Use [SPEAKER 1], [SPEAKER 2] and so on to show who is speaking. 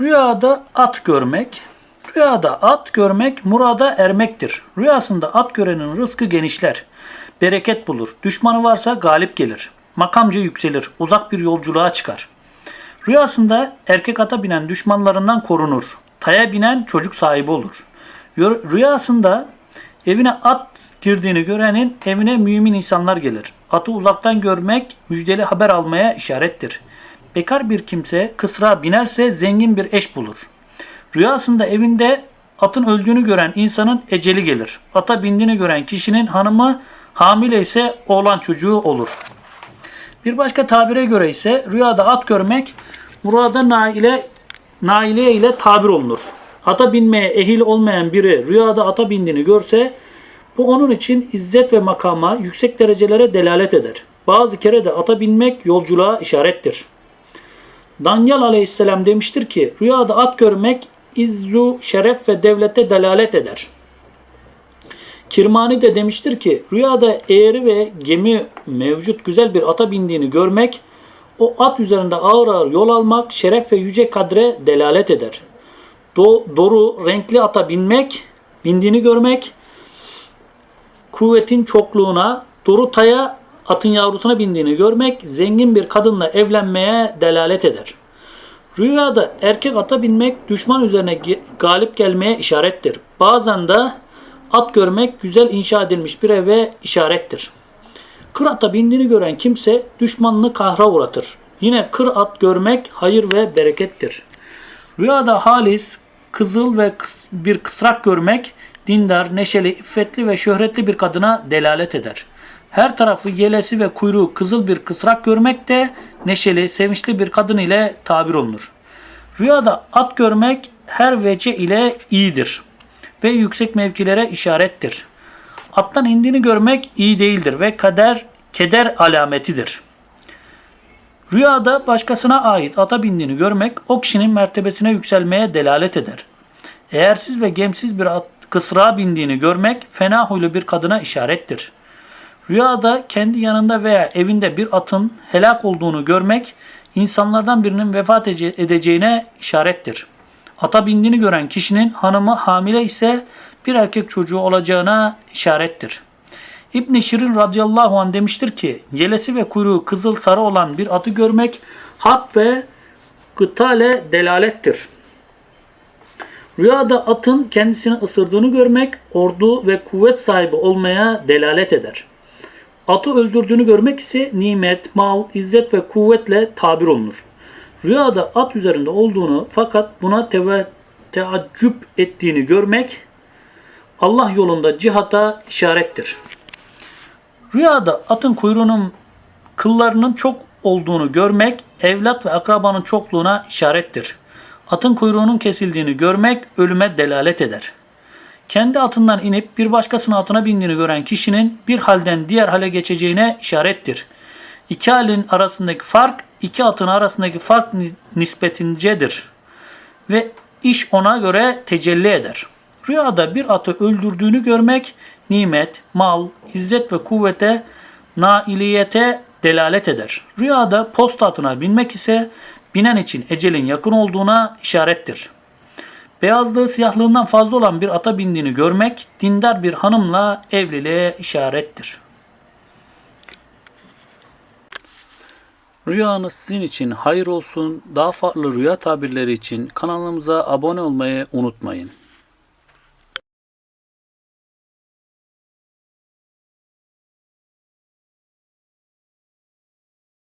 [SPEAKER 1] Rüyada at görmek. Rüyada at görmek murada ermektir. Rüyasında at görenin rızkı genişler. Bereket bulur. Düşmanı varsa galip gelir. Makamca yükselir. Uzak bir yolculuğa çıkar. Rüyasında erkek ata binen düşmanlarından korunur. Taya binen çocuk sahibi olur. Rüyasında evine at girdiğini görenin evine mümin insanlar gelir. Atı uzaktan görmek müjdeli haber almaya işarettir. Bekar bir kimse kısra binerse zengin bir eş bulur. Rüyasında evinde atın öldüğünü gören insanın eceli gelir. Ata bindiğini gören kişinin hanımı hamile ise oğlan çocuğu olur. Bir başka tabire göre ise rüyada at görmek murada naile naile ile tabir olunur. Ata binmeye ehil olmayan biri rüyada ata bindiğini görse bu onun için izzet ve makama yüksek derecelere delalet eder. Bazı kere de ata binmek yolculuğa işarettir. Danyal aleyhisselam demiştir ki rüyada at görmek izzu, şeref ve devlete delalet eder. Kirmani de demiştir ki rüyada eğri ve gemi mevcut güzel bir ata bindiğini görmek o at üzerinde ağır ağır yol almak şeref ve yüce kadre delalet eder. Do- doğru renkli ata binmek, bindiğini görmek kuvvetin çokluğuna, doğru taya atın yavrusuna bindiğini görmek zengin bir kadınla evlenmeye delalet eder. Rüyada erkek ata binmek düşman üzerine galip gelmeye işarettir. Bazen de at görmek güzel inşa edilmiş bir eve işarettir. Kır ata bindiğini gören kimse düşmanını kahra uğratır. Yine kır at görmek hayır ve berekettir. Rüyada halis, kızıl ve bir kısrak görmek dindar, neşeli, iffetli ve şöhretli bir kadına delalet eder. Her tarafı yelesi ve kuyruğu kızıl bir kısrak görmek de neşeli, sevinçli bir kadın ile tabir olunur. Rüyada at görmek her vece ile iyidir ve yüksek mevkilere işarettir. Attan indiğini görmek iyi değildir ve kader keder alametidir. Rüyada başkasına ait ata bindiğini görmek o kişinin mertebesine yükselmeye delalet eder. Eğersiz ve gemsiz bir at kısrağa bindiğini görmek fena huylu bir kadına işarettir. Rüyada kendi yanında veya evinde bir atın helak olduğunu görmek insanlardan birinin vefat ece- edeceğine işarettir. Ata bindiğini gören kişinin hanımı hamile ise bir erkek çocuğu olacağına işarettir. İbn Şirin radıyallahu anh demiştir ki yelesi ve kuyruğu kızıl sarı olan bir atı görmek hak ve gıtale delalettir. Rüyada atın kendisini ısırdığını görmek ordu ve kuvvet sahibi olmaya delalet eder. Atı öldürdüğünü görmek ise nimet, mal, izzet ve kuvvetle tabir olunur. Rüyada at üzerinde olduğunu fakat buna teve, teaccüp ettiğini görmek Allah yolunda cihata işarettir. Rüyada atın kuyruğunun kıllarının çok olduğunu görmek evlat ve akrabanın çokluğuna işarettir. Atın kuyruğunun kesildiğini görmek ölüme delalet eder. Kendi atından inip bir başkasının atına bindiğini gören kişinin bir halden diğer hale geçeceğine işarettir. İki halin arasındaki fark iki atın arasındaki fark ni- nispetincedir ve iş ona göre tecelli eder. Rüyada bir atı öldürdüğünü görmek nimet, mal, izzet ve kuvvete, nailiyete delalet eder. Rüyada posta atına binmek ise binen için ecelin yakın olduğuna işarettir. Beyazlığı siyahlığından fazla olan bir ata bindiğini görmek dindar bir hanımla evliliğe işarettir. Rüyanız sizin için hayır olsun. Daha farklı rüya tabirleri için kanalımıza abone olmayı unutmayın.